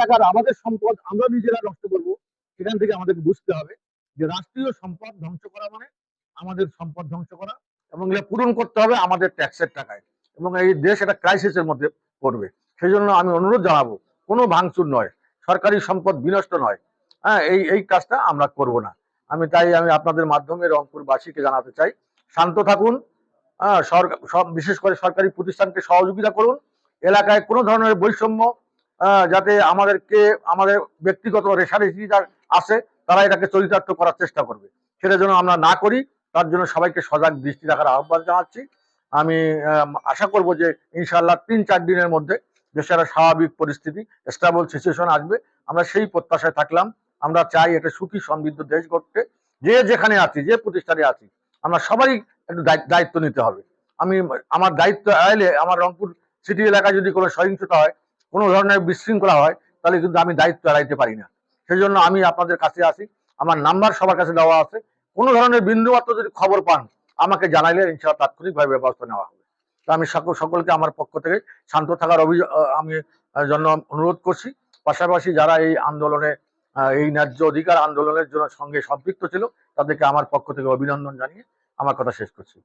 টাকার আমাদের সম্পদ আমরা নিজেরা নষ্ট করব, সেখান থেকে আমাদেরকে বুঝতে হবে যে রাষ্ট্রীয় সম্পদ ধ্বংস করা মানে আমাদের সম্পদ ধ্বংস করা এবং এটা পূরণ করতে হবে আমাদের ট্যাক্সের টাকায় এবং এই দেশ একটা ক্রাইসিসের মধ্যে পড়বে। সেই জন্য আমি অনুরোধ জানাব, কোনো ভাঙচুর নয়, সরকারি সম্পদ বিনষ্ট নয়। হ্যাঁ এই এই কাজটা আমরা করব না। আমি তাই আমি আপনাদের মাধ্যমে রংপুরবাসীকে জানাতে চাই, শান্ত থাকুন হ্যাঁ সব, বিশেষ করে সরকারি প্রতিষ্ঠানকে সহযোগিতা করুন। এলাকায় কোনো ধরনের বৈষম্য যাতে আমাদেরকে, আমাদের ব্যক্তিগত রেশারেশি আছে, তারা এটাকে চরিতার্থ করার চেষ্টা করবে। সেটা যেন আমরা না করি, তার জন্য সবাইকে সজাগ দৃষ্টি রাখার আহ্বান জানাচ্ছি। আমি আশা করব যে, ইনশাআল্লাহ তিন চার দিনের মধ্যে দেশের স্বাভাবিক পরিস্থিতি স্টেবল সিচুয়েশন আসবে। আমরা সেই প্রত্যাশায় থাকলাম। আমরা চাই একটা সুখী, সমৃদ্ধ দেশ গড়তে। যে যেখানে আছি, যে প্রতিষ্ঠানে আছি, আমরা সবাই একটু দায়িত্ব- দায়িত্ব নিতে হবে। আমি, আমার দায়িত্ব এলে, আমার রংপুর সিটি এলাকায় যদি কোনো সহিংসতা হয় কোনো ধরনের বিশৃঙ্খলা হয়, তাহলে কিন্তু আমি দায়িত্ব এড়াইতে পারি না। সেই জন্য আমি আপনাদের কাছে আসি, আমার নাম্বার সবার কাছে দেওয়া আছে। কোনো ধরনের বিন্দুমাত্র যদি খবর পান, আমাকে জানাইলে ইনশাআল্লাহ তাৎক্ষণিকভাবে ব্যবস্থা নেওয়া হবে। তো আমি সকল সকলকে আমার পক্ষ থেকে শান্ত থাকার অভিযোগ আমি জন্য অনুরোধ করছি। পাশাপাশি যারা এই আন্দোলনে এই ন্যায্য অধিকার আন্দোলনের জন্য সঙ্গে সম্পৃক্ত ছিল, তাদেরকে আমার পক্ষ থেকে অভিনন্দন জানিয়ে আমার কথা শেষ করছি।